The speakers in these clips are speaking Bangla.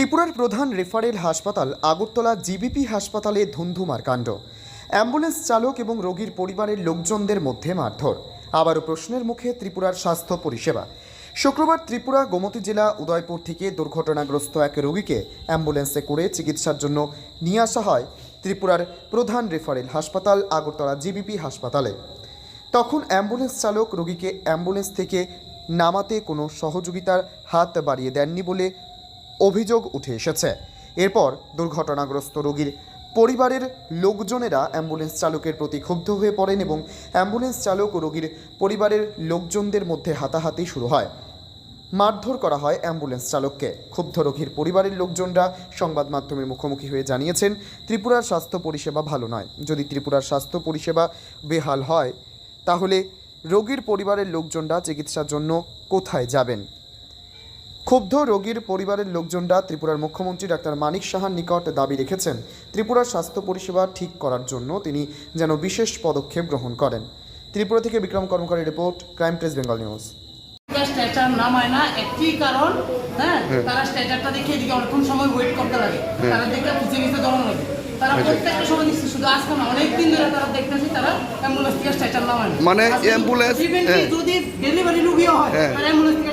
ত্রিপুরার প্রধান রেফারেল হাসপাতাল আগরতলা জিবিপি হাসপাতালে ধুন্ধুমার কাণ্ড। অ্যাম্বুলেন্স চালক এবং রোগীর পরিবারের লোকজনদের মধ্যে মারধর। আবারও প্রশ্নের মুখে ত্রিপুরার স্বাস্থ্য পরিষেবা। শুক্রবার ত্রিপুরা গোমতী জেলা উদয়পুর থেকে দুর্ঘটনাগ্রস্ত এক রোগীকে অ্যাম্বুলেন্সে করে চিকিৎসার জন্য নিয়ে আসা হয় ত্রিপুরার প্রধান রেফারেল হাসপাতাল আগরতলা জিবিপি হাসপাতালে। তখন অ্যাম্বুলেন্স চালক রোগীকে অ্যাম্বুলেন্স থেকে নামাতে কোনো সহযোগিতার হাত বাড়িয়ে দেননি বলে অভিযোগ উঠে এসেছে। এরপর দুর্ঘটনাগ্রস্ত রোগীর পরিবারের লোকজনেরা অ্যাম্বুলেন্স চালকের প্রতি ক্ষুব্ধ হয়ে পড়েন এবং অ্যাম্বুলেন্স চালক ও রোগীর পরিবারের লোকজনদের মধ্যে হাতাহাতি শুরু হয়। মারধর করা হয় অ্যাম্বুলেন্স চালককে। ক্ষুব্ধ রোগীর পরিবারের লোকজনরা সংবাদ মাধ্যমের মুখোমুখি হয়ে জানিয়েছেন ত্রিপুরার স্বাস্থ্য পরিষেবা ভালো নয়। যদি ত্রিপুরার স্বাস্থ্য পরিষেবা বেহাল হয়, তাহলে রোগীর পরিবারের লোকজনরা চিকিৎসার জন্য কোথায় যাবেন? ক্ষুব্ধ রোগীর পরিবারের লোকজনরা ত্রিপুরার মুখ্যমন্ত্রী ডাক্তার মানিক সাহার নিকট দাবি রেখেছেন ত্রিপুরার স্বাস্থ্য পরিষেবা ঠিক করার জন্য তিনি যেন বিশেষ পদক্ষেপ গ্রহণ করেন। ত্রিপুরা থেকে Bikram কর্মকারী report crime press Bengal news. Stretcher নামায় না একটি কারণ হ্যাঁ তারা স্ট্রেচারটা দেখে এদিকে অনেকক্ষণ সময় ওয়েট করতে লাগে। তারা খুঁজে নিতে দৌড়ানো লাগে তারা প্রত্যেকটা সময় দিচ্ছে শুধু আজকে না অনেক দিন ধরে তারা দেখতেছি তারা অ্যাম্বুলেন্স থেকে স্ট্রেচার নামায় মানে হ্যাঁ। যদি ডেলিভারি রুগীও হয় হ্যাঁ। তারা অ্যাম্বুলেন্স থেকে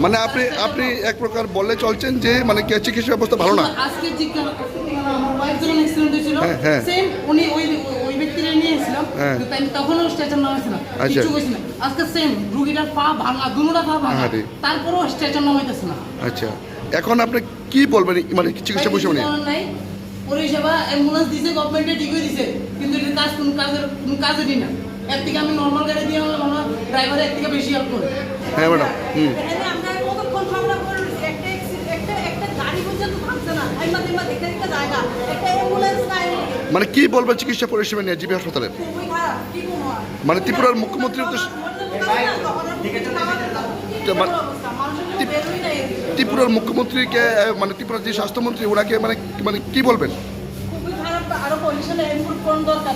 মানে আপনি আপনি এক প্রকার বললে চলছেন যে মানে কি চিকিৎসা ব্যবস্থা ভালো না? আজকে হ্যাঁ, হ্যাঁ। উনি ওই ওই ব্যক্তিরা নিয়ে এসেছিলাম হ্যাঁ। তখনও স্ট্রেচার আচ্ছা। কিছু কইছে না। আজকে সেম রুগীটার পা ভাঙা দুনোটা পা ভাঙা তারপরেও স্ট্রেচার নামাইতেছে না। আচ্ছা। এখন আপনি কি বলবেন মানে চিকিৎসা পরিষেবা নিয়ে? অ্যাম্বুলেন্স দিছে গভর্নমেন্টে ঠিকই দিছে কিন্তু কাজ কোন কাজের কোন কাজেরই না। এর থেকে আমি নর্মাল গাড়ি দিয়ে আমার মনে ড্রাইভার এর থেকে বেশি হেল্প করে। হ্যাঁ ম্যাডাম হুম। মানে কি বলবেন চিকিৎসা পরিষেবা নিয়ে জিবি হাসপাতালে? মনে মানে ত্রিপুরার মুখ্যমন্ত্রী তো ত্রিপুরার মুখ্যমন্ত্রীকে মানে ত্রিপুরার যে স্বাস্থ্যমন্ত্রী ওনাকে মানে মানে কি বলবেন? খুবই খারাপ আরও পজিশনে ইমপ্রুভ করার দরকার